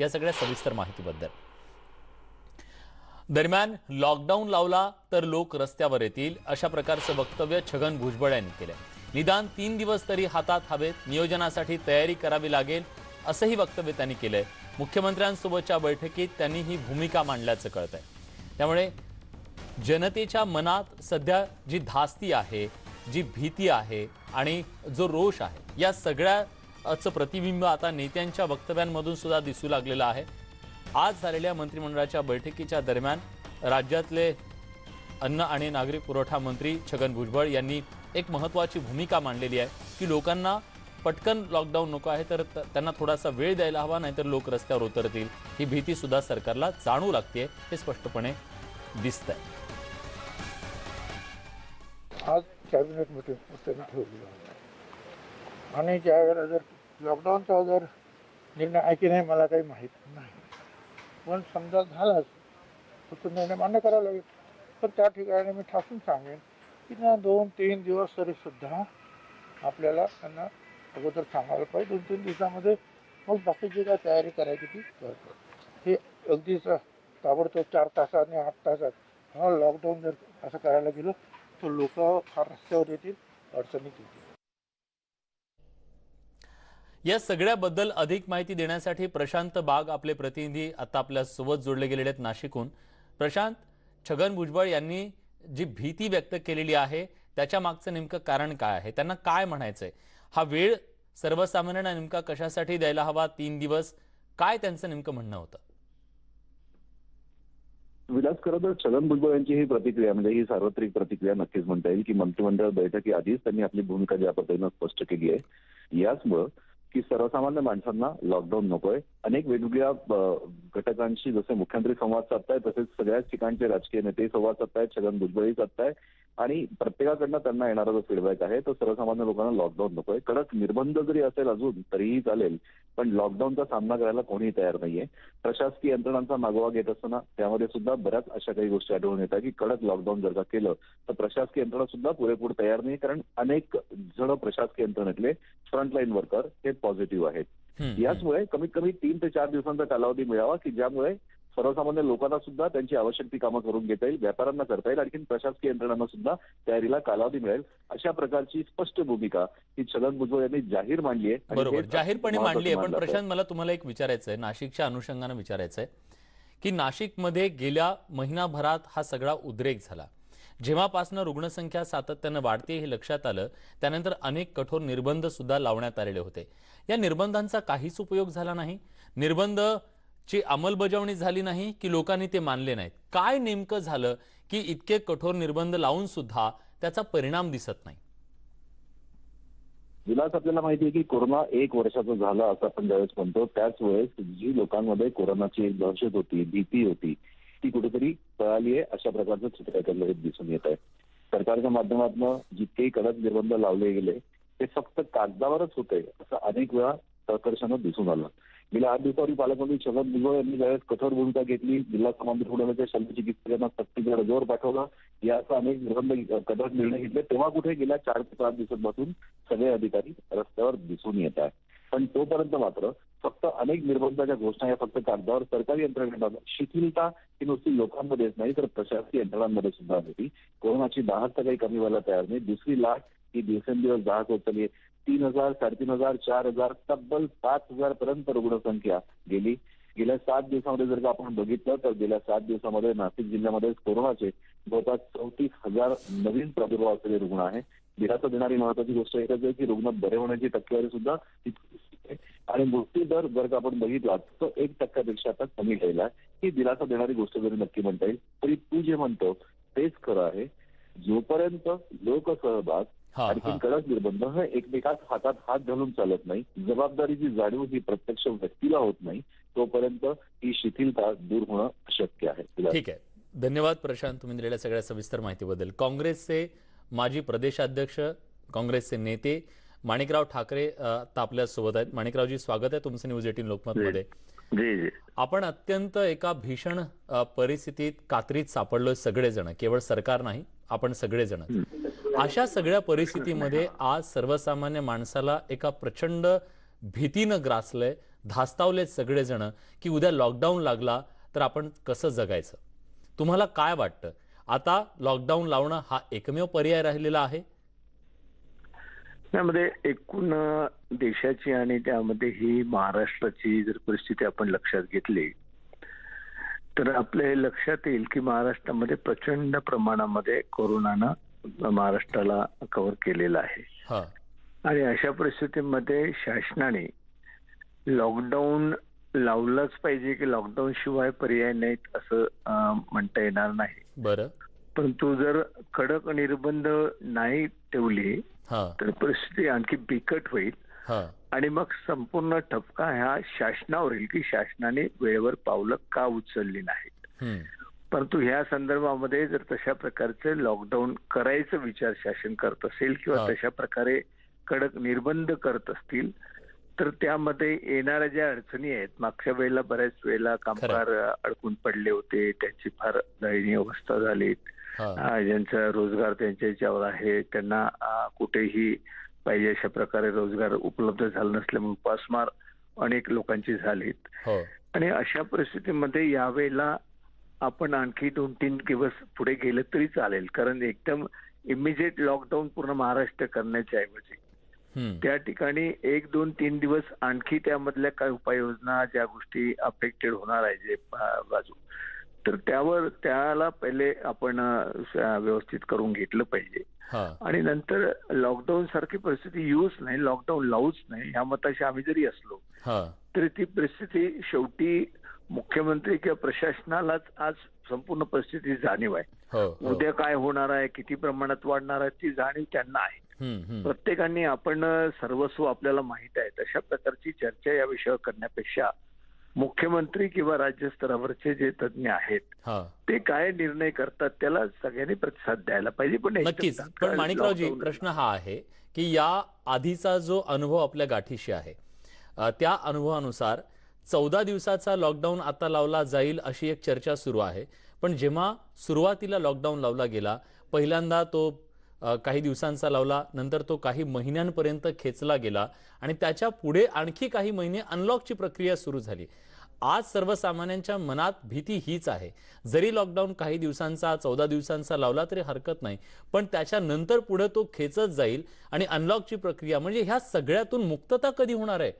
या सगळ्या सविस्तर माहितीबद्दल. दरम्यान लॉकडाऊन लावला तर लोक रस्त्यावर येतील अशा प्रकारचं वक्तव्य छगन भुजबळ यांनी केलंय. निदान तीन दिवस तरी हातात हवेत नियोजनासाठी तयारी करावी लागेल असंही वक्तव्य त्यांनी केलंय. मुख्यमंत्र्यांसोबतच्या बैठकीत त्यांनी ही भूमिका मांडल्याचं कळतंय. त्यामुळे जनतेच्या मनात सध्या जी धास्ती आहे जी भीती आहे आणि जो रोष आहे या सगळ्या असं प्रतिबिंब आता नेत्यांच्या वक्तव्यांमधून सुद्धा दिसू लागलेलं आहे. आज झालेल्या मंत्रिमंडळाच्या बैठकीच्या दरम्यान राज्यातले अन्न आणि नागरी पुरवठा मंत्री छगन भुजबळ यांनी एक महत्त्वाची भूमिका मांडलेली आहे की लोकांना पटकन लॉकडाऊन नको आहे तर त्यांना थोडासा वेळ द्यायला हवा नाहीतर लोक रस्त्यावर उतरतील. ही भीती सुद्धा सरकारला जाणू लागते हे स्पष्टपणे दिसतंय. आज कॅबिनेटमध्ये ठेवलेलं आणि आणि ज्यावेळेला जर लॉकडाऊनचा जर निर्णय आहे की नाही मला काही माहीत नाही. पण समजा झालाच तर तो निर्णय मान्य करावा लागेल. पण त्या ठिकाणी मी ठासून सांगेन की ना दोन तीन दिवस तरी सुद्धा आपल्याला त्यांना अगोदर सांगायला पाहिजे. दोन तीन दिवसामध्ये मग बाकीची काय तयारी करायची ती करतो. हे अगदीच ताबडतोब चार तासात आणि आठ तासात हा लॉकडाऊन जर असं करायला गेलं तर लोक फार रस्त्यावर येतील अडचणीत येतील. या सगळ्याबद्दल अधिक माहिती देण्यासाठी प्रशांत बाग आपले प्रतिनिधी आता आपल्यासोबत जोडले गेलेले आहेत नाशिकहून. प्रशांत छगन भुजबळ यांनी जी भीती व्यक्त केलेली आहे त्याच्या मागचं नेमकं कारण काय आहे? त्यांना काय म्हणायचंय? हा वेळ सर्वसामान्यांना नेमका कशासाठी द्यायला हवा तीन दिवस? काय त्यांचं नेमकं म्हणणं होतं? विलास खरं तर छगन भुजबळ यांची ही प्रतिक्रिया म्हणजे ही सार्वत्रिक प्रतिक्रिया नक्कीच म्हणता येईल की मंत्रिमंडळ बैठकी आधीच त्यांनी आपली भूमिका ज्या पद्धतीनं स्पष्ट केली आहे याचमुळं की सर्वसामान्य माणसांना लॉकडाऊन नकोय. अनेक वेगवेगळ्या घटकांशी जसे मुख्यमंत्री संवाद साधतायत तसेच सगळ्याच ठिकाणचे राजकीय नेते संवाद साधतायत छगन भुजबळही साधताय आणि प्रत्येकाकडनं त्यांना येणारा जो फीडबॅक आहे तो सर्वसामान्य लोकांना लॉकडाऊन नकोय. कडक निर्बंध जरी असेल अजून तरीही चालेल पण लॉकडाऊनचा सामना करायला कोणीही तयार नाहीये. प्रशासकीय यंत्रणांचा मागोवा घेत असताना त्यामध्ये सुद्धा बऱ्याच अशा काही गोष्टी आढळून येतात की कडक लॉकडाऊन जर का केलं तर प्रशासकीय यंत्रणा सुद्धा पुरेपूर तयार नाही. कारण अनेक जण प्रशासकीय यंत्रणेतले फ्रंटलाईन वर्कर हे पॉझिटिव्ह आहेत. याचमुळे कमीत कमी तीन ते चार दिवसांचा कालावधी मिळावा की ज्यामुळे सर्वसामान्य लोकांना सुद्धा त्यांची आवश्यक ती कामं करून घेता येईल व्यापाऱ्यांना करता येईल आणखी प्रशासकीय यंत्रणांना सुद्धा तयारीला कालावधी मिळेल. अशा प्रकारची स्पष्ट भूमिका ही छगन भुजबळ यांनी जाहीर मांडली आहे. बरोबर. जाहीरपणे मांडली आहे पण. प्रशांत मला तुम्हाला एक विचारायचं आहे नाशिकच्या अनुषंगानं विचारायचं आहे की नाशिकमध्ये गेल्या महिनाभरात हा सगळा उद्रेक झाला. जेव्हापासनं रुग्णसंख्या सातत्यानं वाढते हे लक्षात आलं त्यानंतर अनेक कठोर निर्बंध सुद्धा लावण्यात आलेले होते. या निर्बंधांचा काहीच उपयोग झाला नाही. निर्बंध ची अंमलबजावणी झाली नाही की लोकांनी ते मानले नाहीत. काय नेमकं झालं की इतके कठोर निर्बंध लावून सुद्धा त्याचा परिणाम दिसत नाही? विलास आपल्याला माहिती आहे की कोरोना एक वर्षाचा झाला असं आपण ज्यावेळेस म्हणतो त्याच वेळेस जी लोकांमध्ये कोरोनाची एक दहशत होती भीती होती ती कुठेतरी पळाली आहे अशा प्रकारचं चित्र आपल्याला दिसून येत आहे. सरकारच्या माध्यमातून जितकेही कडक निर्बंध लावले गेले ते फक्त कागदावरच होते असं अनेक वेळा प्रकर्षानं दिसून आलं. गेल्या आठ दिवसावरील पालकमंत्री छगन भुजबळ यांनी ज्यावेळेस कठोर भूमिका घेतली. जिल्हा समांतर रुग्णालयाच्या शल्यचिकित्सकांना सक्तीच्या रजेवर पाठवला. याचा अनेक निर्बंध कडक निर्णय घेतले. तेव्हा कुठे गेल्या चार ते पाच दिवसांपासून सगळे अधिकारी रस्त्यावर दिसून येत आहे पण तोपर्यंत मात्र फक्त अनेक निर्बंधाच्या घोषणा या फक्त कागदावर सरकारी यंत्रणेला शिथिलता ही नुसती लोकांमध्येच नाही तर प्रशासकीय यंत्रणांमध्ये सुद्धा होती. कोरोनाची दाहकता काही कमी व्हायला तयार नाही. दुसरी लाट ही दिवसेंदिवस दाहक होत चालली तीन हजार साडेतीन हजार चार हजार तब्बल पाच हजार पर्यंत रुग्णसंख्या गेली. गेल्या सात दिवसामध्ये जर का आपण बघितलं तर गेल्या सात दिवसामध्ये नाशिक जिल्ह्यामध्ये कोरोनाचे जवळपास चौतीस हजार नवीन प्रादुर्भाव असलेले रुग्ण आहे दिलासा देणारी महत्वाची गोष्ट एकच आहे की रुग्ण बरे होण्याची टक्केवारी सुद्धा. आणि मृत्यू दर जर का आपण बघितला तो एक टक्क्यापेक्षा आता कमी आहे. ही दिलासा देणारी गोष्ट जरी नक्की म्हणता येईल तरी तू जे म्हणतो तेच खरं आहे. जोपर्यंत लोकसहभाग आणखी कडक निर्बंध हे एकमेकात हातात हात घालून चालत नाही जबाबदारीची जाणीव ही प्रत्यक्ष व्यक्तीला होत नाही तोपर्यंत ही शिथिलता दूर होणं अशक्य आहे. ठीक आहे. धन्यवाद प्रशांत तुम्ही दिलेल्या सगळ्या सविस्तर माहितीबद्दल. काँग्रेसचे माजी प्रदेशाध्यक्ष काँग्रेसचे नेते माणिकराव ठाकरे आता आपल्यासोबत आहेत. माणिकरावजी स्वागत आहे तुमचं न्यूज एटीन लोकमतमध्ये. आपण अत्यंत एका भीषण परिस्थितीत कात्रीत सापडलोय सगळेजण. केवळ सरकार नाही आपण सगळेजण. अशा सगळ्या परिस्थितीमध्ये आज सर्वसामान्य माणसाला एका प्रचंड भीतीनं ग्रासलंय धास्तावलेत सगळेजण की उद्या लॉकडाऊन लागला तर आपण कसं जगायचं? तुम्हाला काय वाटतं? आता लॉकडाऊन लावणं हा एकमेव पर्याय राहिलेला आहे? त्यामध्ये एकूण देशाची आणि त्यामध्ये ही महाराष्ट्राची जर परिस्थिती आपण लक्षात घेतली तर आपल्या हे लक्षात येईल की महाराष्ट्रामध्ये प्रचंड प्रमाणामध्ये कोरोनानं महाराष्ट्राला कव्हर केलेलं आहे. आणि अशा परिस्थितीमध्ये शासनाने लॉकडाऊन लावलंच पाहिजे की लॉकडाऊन शिवाय पर्याय नाहीत असं म्हणता येणार नाही. बरं. परंतु जर कडक निर्बंध नाही ठेवले तर परिस्थिती आणखी बिकट होईल. हा. आणि मग संपूर्ण ठपका ह्या शासनावर येईल की शासनाने वेळेवर पावलं का उचलली नाहीत. परंतु ह्या संदर्भामध्ये जर तशा प्रकारचे लॉकडाऊन करायचा विचार शासन करत असेल किंवा. तशा प्रकारे कडक निर्बंध करत असतील तर त्यामध्ये येणाऱ्या ज्या अडचणी आहेत मागच्या वेळेला बऱ्याच वेळेला कामगार अडकून पडले होते त्यांची फार दयनीय अवस्था झाली. ज्यांचा रोजगार त्यांच्या याच्यावर आहे त्यांना कुठेही पाहिजे अशा प्रकारे रोजगार उपलब्ध झाला नसल्यामुळे उपासमार अनेक लोकांची झालीत. हो. आणि अशा परिस्थितीमध्ये यावेळेला आपण आणखी दोन तीन दिवस पुढे गेलं तरी चालेल. कारण एकदम इमिजिएट लॉकडाऊन पूर्ण महाराष्ट्र करण्याच्या ऐवजी. त्या ठिकाणी एक दोन तीन दिवस आणखी त्यामधल्या काय उपाययोजना ज्या गोष्टी अफेक्टेड होणार आहे जे बाजू. तर त्यावर त्याला पहिले आपण व्यवस्थित करून घेतलं पाहिजे. आणि नंतर लॉकडाऊन सारखी परिस्थिती येऊच नाही लॉकडाऊन लावूच नाही ह्या मताशी आम्ही जरी असलो तरी ती परिस्थिती शेवटी मुख्यमंत्री किंवा प्रशासनालाच आज संपूर्ण परिस्थिती जाणीव आहे. हो हो. उद्या काय होणार आहे किती प्रमाणात वाढणार आहे ती जाणीव त्यांना आहे. प्रत्येकाने आपण सर्वस्व आपल्याला माहीत आहे. तशा प्रकारची चर्चा या विषयावर करण्यापेक्षा मुख्यमंत्री किंवा राज्य स्तरावरचे जे तज्ज्ञ आहेत हा. ते काय निर्णय करतात त्याला सगळ्यांनी प्रतिसाद द्यायला पाहिजे. पण नक्कीच. पण माणिकरावजी प्रश्न हा आहे की या आधीचा जो अनुभव आपल्या गाठीशी आहे त्या अनुभवानुसार चौदा दिवसाचा लॉकडाऊन आता लावला जाईल अशी एक चर्चा सुरू आहे. पण जेव्हा सुरुवातीला लॉकडाऊन लावला गेला पहिल्यांदा तो काही दिवसांचा लावला. नंतर तो काही महिन्यांपर्यंत खेचला गेला आणि त्याच्या पुढे आणखी काही महिने अनलॉकची प्रक्रिया सुरू झाली. आज सर्वसामान्यांच्या मनात भीती हीच आहे. जरी लॉकडाऊन काही दिवसांचा चौदा दिवसांचा लावला तरी हरकत नाही. पण त्याच्यानंतर पुढे तो खेचत जाईल आणि अनलॉकची प्रक्रिया म्हणजे ह्या सगळ्यातून मुक्तता कधी होणार आहे?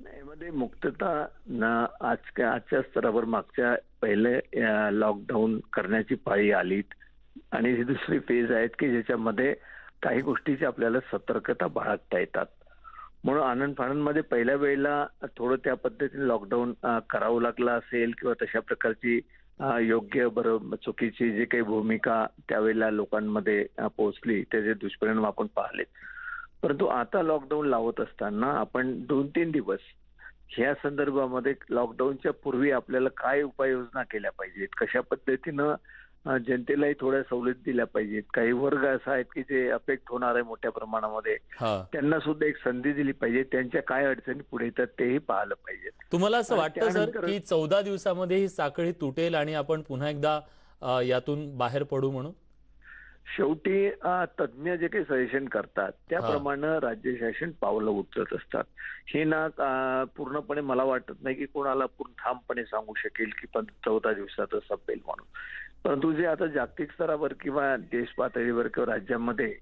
नाही मध्ये मुक्तता ना आज आजच्या स्तरावर मागच्या पहिले लॉकडाऊन करण्याची पाळी आलीत. आणि ही दुसरी फेज आहेत की ज्याच्यामध्ये काही गोष्टीची आपल्याला सतर्कता बाळगता येतात. म्हणून आनंद फानंदमध्ये पहिल्या वेळेला थोडं त्या पद्धतीने लॉकडाऊन करावं लागलं असेल किंवा तशा प्रकारची योग्य बरं चुकीची जी काही भूमिका त्यावेळेला लोकांमध्ये पोहोचली त्याचे दुष्परिणाम आपण पाहिलेत. परंतु आता लॉकडाऊन लावत असताना आपण दोन तीन दिवस ह्या संदर्भामध्ये लॉकडाऊनच्या पूर्वी आपल्याला काय उपाययोजना केल्या पाहिजेत? कशा पद्धतीनं जनतेलाही थोड्या सवलत दिल्या पाहिजेत. काही वर्ग असा आहेत की जे अफेक्ट होणार आहे मोठ्या प्रमाणामध्ये. त्यांना सुद्धा एक संधी दिली पाहिजे. त्यांच्या काय अडचणी पुढे येतात तेही पाहिलं पाहिजे तुम्हाला असं वाटतं सर की चौदा दिवसामध्ये ही साखळी तुटेल आणि आपण पुन्हा एकदा यातून बाहेर पडू म्हणून? शेवटी तज्ज्ञ जे काही सजेशन करतात त्याप्रमाणे राज्य शासन पावलं उचलत असतात. हे ना पूर्णपणे मला वाटत नाही की कोणाला पूर्ण ठामपणे सांगू शकेल की पण चौदा दिवसातच संपेल म्हणून. परंतु जे आता जागतिक स्तरावर किंवा देश पातळीवर किंवा राज्यामध्ये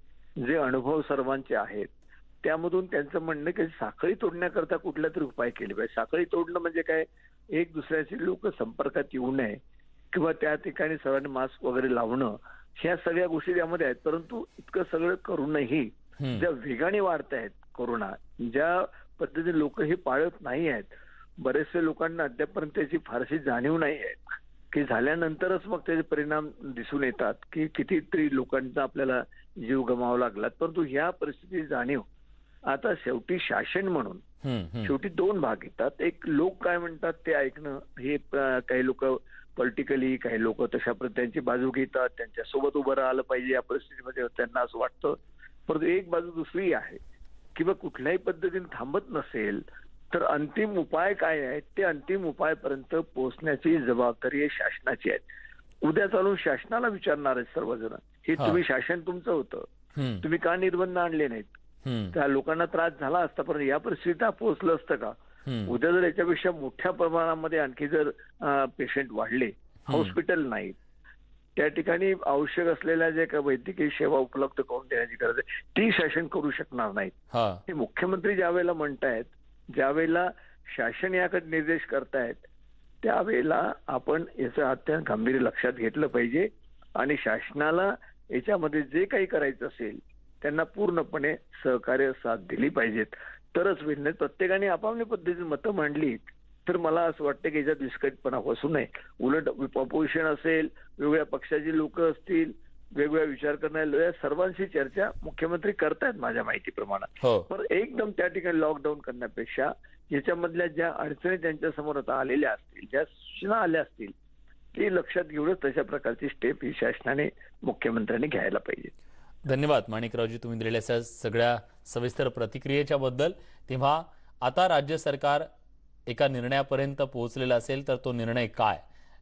जे अनुभव सर्वांचे आहेत त्यामधून त्यांचं म्हणणं की साखळी तोडण्याकरता कुठला तरी उपाय केले पाहिजे. साखळी तोडणं म्हणजे काय? एक दुसऱ्याशी लोक संपर्कात येऊ नये किंवा त्या ठिकाणी सर्वांनी मास्क वगैरे लावणं ह्या सगळ्या गोष्टी त्यामध्ये आहेत. परंतु इतकं सगळं करूनही. ज्या वेगाने वाढत आहेत कोरोना ज्या पद्धतीने लोक हे पाळत नाही आहेत बरेचसे लोकांना अद्यापर्यंत त्याची फारशी जाणीव नाही आहे. की झाल्यानंतरच मग त्याचे परिणाम दिसून येतात की कितीतरी लोकांचा आपल्याला जीव गमावा लागला. परंतु ह्या परिस्थितीची जाणीव आता शेवटी शासन म्हणून. शेवटी दोन भाग येतात. एक लोक काय म्हणतात ते ऐकणं हे काही लोक पॉलिटिकली काही लोक तशा त्यांची बाजू घेतात त्यांच्यासोबत उभं राहिलं पाहिजे या परिस्थितीमध्ये त्यांना असं वाटतं. परंतु एक बाजू दुसरी आहे किंवा कुठल्याही पद्धतीने थांबत नसेल तर अंतिम उपाय काय आहेत? ते अंतिम उपायपर्यंत पोहोचण्याची जबाबदारी शासनाची आहे. उद्या चालून शासनाला विचारणार आहेत सर्वजण. हे. तुम्ही शासन तुमचं होतं. तुम्ही का निर्बंध आणले नाहीत. त्या लोकांना त्रास झाला असता पण या परिस्थितीत पोहोचलं असतं का. उद्या जर याच्यापेक्षा मोठ्या प्रमाणामध्ये आणखी जर पेशंट वाढले हॉस्पिटल नाहीत त्या ठिकाणी आवश्यक असलेल्या जे काही वैद्यकीय सेवा उपलब्ध करून देण्याची गरज आहे ती शासन करू शकणार नाहीत. हे. मुख्यमंत्री ज्या वेळेला म्हणतायत ज्यावेळेला शासन याकडे निर्देश करतायत त्यावेळेला आपण याचं अत्यंत गांभीर्य लक्षात घेतलं पाहिजे आणि शासनाला याच्यामध्ये जे काही करायचं असेल त्यांना पूर्णपणे सहकार्य साथ दिली पाहिजेत. तरच होईल. प्रत्येकाने आपापल्या पद्धतीने मतं मांडली तर मला असं वाटतं की याच्यात विस्कटपणा बसू नये. उलट अपोजिशन असेल वेगवेगळ्या पक्षाची लोक असतील वेगवेगळ्या विचार करणारे लोक, या सर्वांशी चर्चा मुख्यमंत्री करतायत माझ्या माहितीप्रमाणे. हो. पण एकदम त्या ठिकाणी लॉकडाऊन करण्यापेक्षा याच्यामधल्या ज्या अडचणी त्यांच्यासमोर आता आलेल्या असतील ज्या सूचना आल्या असतील ते लक्षात घेऊनच तशा प्रकारची स्टेप ही शासनाने मुख्यमंत्र्यांनी घ्यायला पाहिजे. धन्यवाद माणिकरावजी तुम्ही दिलेल्या सगळ्या सविस्तर प्रतिक्रियेच्या बद्दल. तेव्हा आता राज्य सरकार एका निर्णयापर्यंत पोहोचलेला असेल तर तो निर्णय काय?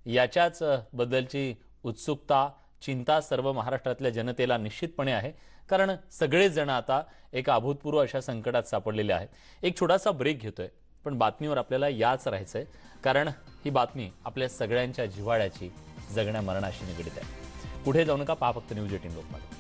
याच्याच बद्दलची उत्सुकता चिंता सर्व महाराष्ट्रातल्या जनतेला निश्चितपणे आहे. कारण सगळेजण आता एका अभूतपूर्व अशा संकटात सापडलेले आहेत. एक छोटासा ब्रेक घेतोय. पण बातमीवर आपल्याला याच राहायचं आहे कारण ही बातमी आपल्या सगळ्यांच्या जिव्हाळ्याची जगण्या मरणाशी निगडीत आहे. पुढे जाऊ नका पहा फक्त न्यूज एटीन लोकमत